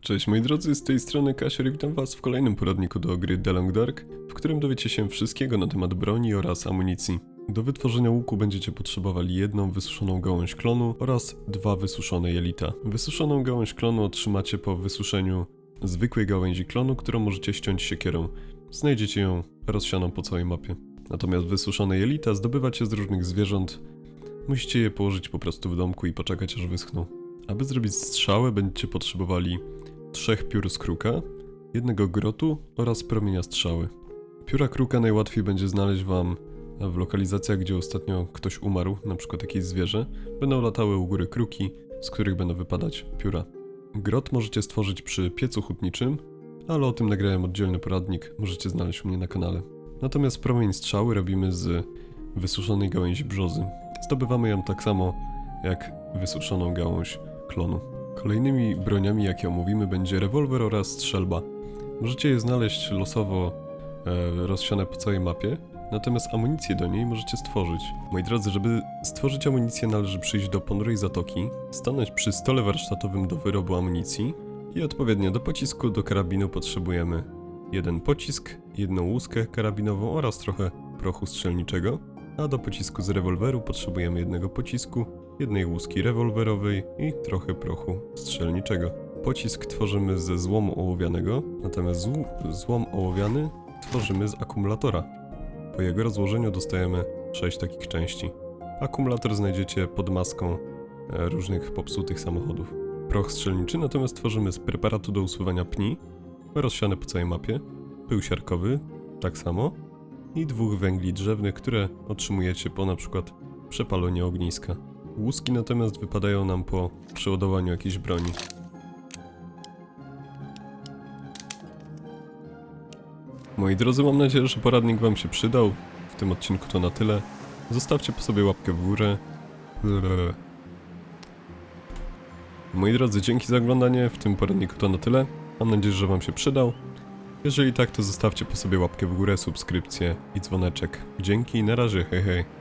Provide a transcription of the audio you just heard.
Cześć moi drodzy, z tej strony Kasior witam was w kolejnym poradniku do gry The Long Dark, w którym dowiecie się wszystkiego na temat broni oraz amunicji. Do wytworzenia łuku będziecie potrzebowali jedną wysuszoną gałąź klonu oraz dwa wysuszone jelita. Wysuszoną gałąź klonu otrzymacie po wysuszeniu zwykłej gałęzi klonu, którą możecie ściąć siekierą. Znajdziecie ją rozsianą po całej mapie. Natomiast wysuszone jelita zdobywacie z różnych zwierząt. Musicie je położyć po prostu w domku i poczekać aż wyschną. Aby zrobić strzałę będziecie potrzebowali trzech piór z kruka, jednego grotu oraz promienia strzały. Pióra kruka najłatwiej będzie znaleźć Wam w lokalizacjach, gdzie ostatnio ktoś umarł, przykład jakieś zwierzę. Będą latały u góry kruki, z których będą wypadać pióra. Grot możecie stworzyć przy piecu hutniczym, ale o tym nagrałem oddzielny poradnik, możecie znaleźć u mnie na kanale. Natomiast promień strzały robimy z wysuszonej gałęzi brzozy. Zdobywamy ją tak samo jak wysuszoną gałąź klonu. Kolejnymi broniami, jakie omówimy, będzie rewolwer oraz strzelba. Możecie je znaleźć losowo e, rozsiane po całej mapie, natomiast amunicję do niej możecie stworzyć. Moi drodzy, żeby stworzyć amunicję należy przyjść do ponurej zatoki, stanąć przy stole warsztatowym do wyrobu amunicji i odpowiednio do pocisku do karabinu potrzebujemy jeden pocisk, jedną łuskę karabinową oraz trochę prochu strzelniczego, a do pocisku z rewolweru potrzebujemy jednego pocisku, jednej łuski rewolwerowej i trochę prochu strzelniczego. Pocisk tworzymy ze złomu ołowianego, natomiast zł złom ołowiany tworzymy z akumulatora. Po jego rozłożeniu dostajemy 6 takich części. Akumulator znajdziecie pod maską e, różnych popsutych samochodów. Proch strzelniczy natomiast tworzymy z preparatu do usuwania pni, rozsiane po całej mapie, pył siarkowy, tak samo, i dwóch węgli drzewnych, które otrzymujecie po na przykład przepaleniu ogniska. Łuski natomiast wypadają nam po przeładowaniu jakiejś broni. Moi drodzy, mam nadzieję, że poradnik Wam się przydał. W tym odcinku to na tyle. Zostawcie po sobie łapkę w górę. Moi drodzy, dzięki za oglądanie. W tym poradniku to na tyle. Mam nadzieję, że Wam się przydał. Jeżeli tak, to zostawcie po sobie łapkę w górę, subskrypcję i dzwoneczek. Dzięki, na razie, hej hej.